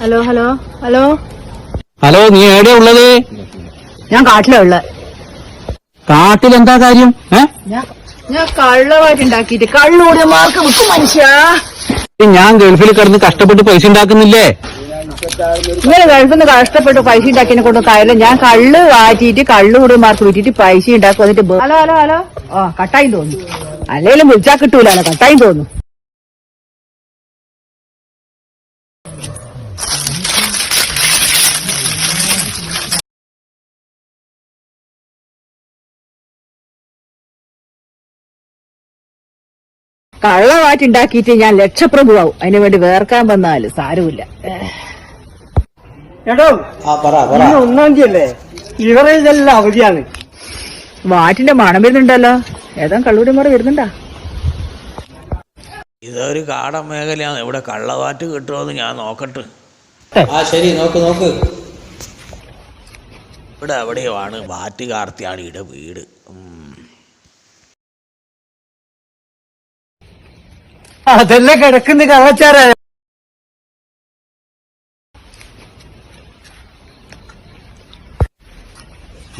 Hello hello hello hello നീ എവിടെ ഉള്ളത്? ഞാൻ കാട്ടിലാ ഉള്ളത് കാട്ടിൽ എന്താ കാര്യം? ഞാൻ ഞാൻ കള്ളവായിട്ട് ഉണ്ടാക്കിയിട്ട് കള്ളൂടെ മാർക്ക് വിൽക്കും മനുഷ്യ. ഞാൻ ഗൾഫിൽ കിടന്ന് കഷ്ടപ്പെട്ട് പൈസ ഉണ്ടാക്കുന്നില്ലേ? ഇങ്ങനെ ഗൾഫിൽ നിന്ന് കഷ്ടപ്പെട്ട് പൈസ ഉണ്ടാക്കിയതിനെ കൊണ്ട് കാര്യമില്ല ഞാൻ കള്ള് വാറ്റിയിട്ട് കള്ളുകൂടിയമാർക്ക് മാർക്ക് വിറ്റിട്ട് പൈസ ഉണ്ടാക്കും എന്നിട്ട് ഹലോ ഹലോ ഹലോ. ആ കട്ടായി തോന്നുന്നു. അല്ലെങ്കിലും വിളിച്ചാൽ കിട്ടൂലല്ലോ കട്ടായി തോന്നുന്നു. കള്ളവാറ്റ് ഉണ്ടാക്കിയിട്ട് ഞാൻ ലക്ഷപ്രഭുവാവും. അതിനു വേണ്ടി വേർക്കാൻ വന്നാൽ സാരമില്ല. എടോ ഇന്ന് ഒന്നാം തീയതി അല്ലേ ഇവരെല്ലാം അവധിയാണ്. വാറ്റിന്റെ മണം വരുന്നുണ്ടല്ലോ. ഏതാ കള്ളൂടി മുറ വരുന്നുണ്ടാ? ഇതൊരു കാടൻ മേഖലയാണ്. ഇവിടെ കള്ളവാറ്റ് കിട്ടുമെന്ന് ഞാൻ നോക്കട്ടെ. ആ ശരി നോക്ക് നോക്ക്. ഇവിടെ എവിടെയുമാണ് വാറ്റ് കാർത്തിയാണ് ഇവിടെ വീട്. അതല്ലേ കിടക്കുന്ന കള്ളച്ചാര.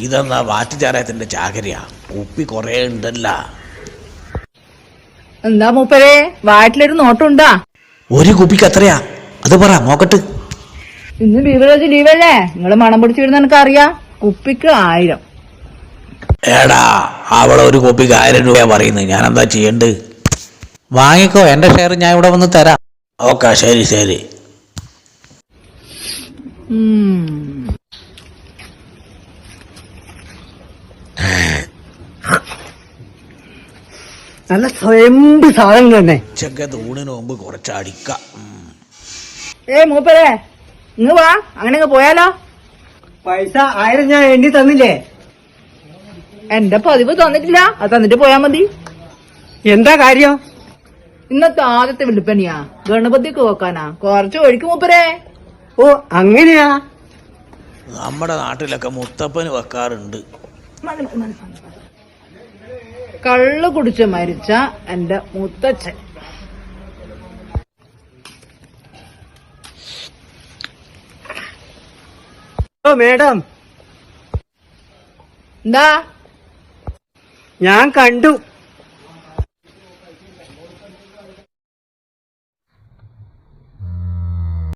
ഇതെന്നാ വാറ്റുചാരത്തിന്റെ ചാകരിയ. ഉപ്പി കൊറേ ഉണ്ടല്ല. എന്താ മൂപ്പരെ? വാട്ടിലൊരു നോട്ടുണ്ടാ? ഒരു കുപ്പിക്ക് അത്രയാ അത് പറ നോക്കട്ട്. ഇന്ന് ബീവറേജ് ലീവല്ലേ? നിങ്ങൾ മണം പിടിച്ചു വരുന്ന എനിക്ക് അറിയാം കുപ്പിക്ക് ആയിരം. ഏടാ അവളെ ഒരു കുപ്പിക്ക് ആയിരം രൂപ പറയുന്നത് ഞാൻ എന്താ ചെയ്യണ്ട്? വാങ്ങിക്കോ എന്റെ ഷെയർ ഞാൻ ഇവിടെ വന്ന് തരാം. ഓക്കെ ശരി ശരി. നല്ല സ്വയംഭ് സാധനം തന്നെ. ചെക്കത്ത് ഊണിന് മുമ്പ് കുറച്ച് അടിക്കാം. ഏ മൂപ്പരെ ഇങ്ങ് വാ അങ്ങനെ പോയാലോ? പൈസ ആയിരം ഞാൻ എണ്ണി തന്നില്ലേ? എന്റെ പതിവ് തന്നിട്ടില്ല അത് തന്നിട്ട് പോയാ മതി. എന്താ കാര്യം? ഇന്നത്തെ ആദ്യത്തെ വിളിപ്പനിയാ ഗണപതിക്ക് വെക്കാനാ? കുറച്ച് ഒഴിക്കും മൂപ്പരേ. ഓ അങ്ങനെയാ? നമ്മുടെ നാട്ടിലൊക്കെ മുത്തപ്പന് വെക്കാറുണ്ട്. കള്ളു കുടിച്ച് മരിച്ച എന്റെ മുത്തച്ഛൻ. ഓ മേഡം. എന്താ? ഞാൻ കണ്ടു.